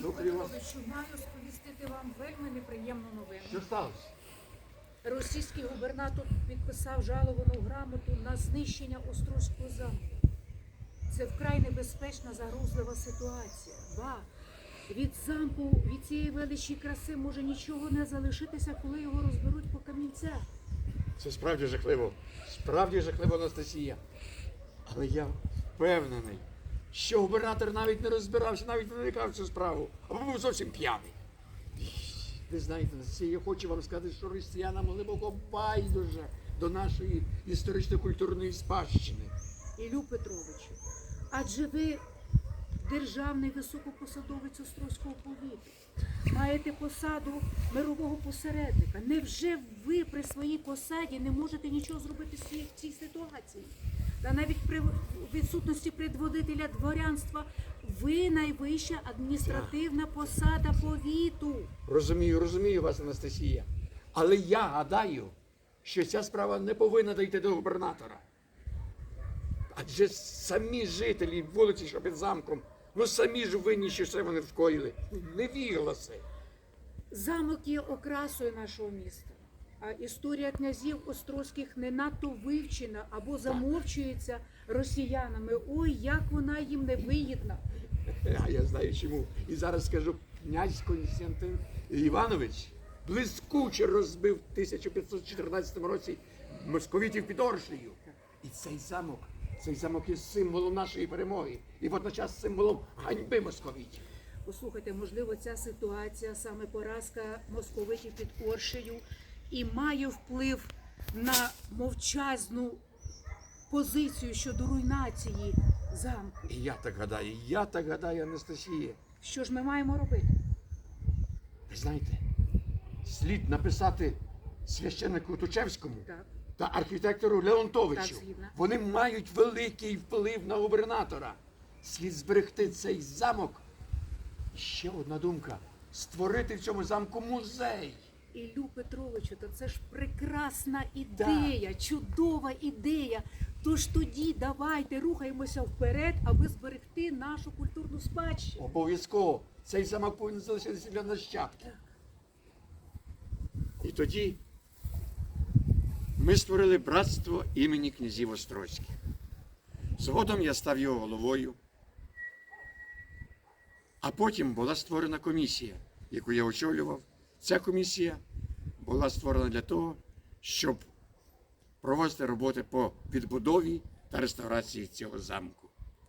Вас. Маю сповістити вам вельми неприємну новину. Що сталося? Російський губернатор підписав жаловану грамоту на знищення Острозького замку. Це вкрай небезпечна загрозлива ситуація. Ба, від замку, від цієї величі краси може нічого не залишитися, коли його розберуть по камінцях. Це справді жахливо. Справді жахливо, Анастасія. Але я впевнений, що губернатор навіть не розбирався, навіть не вникав цю справу, або був зовсім п'яний. Ви знаєте, я хочу вам сказати, що росіянам глибоко байдуже до нашої історично-культурної спадщини. Ілю Петровичу, адже ви державний високопосадовець Острозького повіту. Маєте посаду мирового посередника. Невже ви при своїй посаді не можете нічого зробити в цій ситуації? Та навіть при відсутності предводителя дворянства ви найвища адміністративна посада повіту. Розумію, розумію вас, Анастасія. Але я гадаю, що ця справа не повинна дійти до губернатора. Адже самі жителі вулиці, що під замком, ну самі ж винні, що це вони вкоїли. Невігласи. Замок є окрасою нашого міста. Історія князів острозьких не надто вивчена або замовчується росіянами. Ой, як вона їм невигідна. А я знаю чому. І зараз скажу, князь Константин Іванович блискуче розбив в 1514 році московитів під Оршею. І цей замок, цей замок є символом нашої перемоги і водночас символом ганьби московитів. Послухайте, можливо, ця ситуація, саме поразка московитів під Оршею, і має вплив на мовчазну позицію щодо руйнації замку. І я так гадаю, я так гадаю, Анастасія. Що ж ми маємо робити? Ви знаєте, слід написати священнику Тучевському Так. та архітектору Леонтовичу. Так, згідно. Вони мають великий вплив на губернатора. Слід зберегти цей замок. І ще одна думка: створити в цьому замку музей. Іллю Петровичу, то це ж прекрасна ідея, чудова ідея. Тож тоді давайте рухаємося вперед, аби зберегти нашу культурну спадщину. Обов'язково цей замок повинен залишитися для нащадків. І тоді ми створили братство імені князів Острозьких. Згодом я став його головою. А потім була створена комісія, яку я очолював. Ця комісія була створена для того, щоб проводити роботи по відбудові та реставрації цього замку.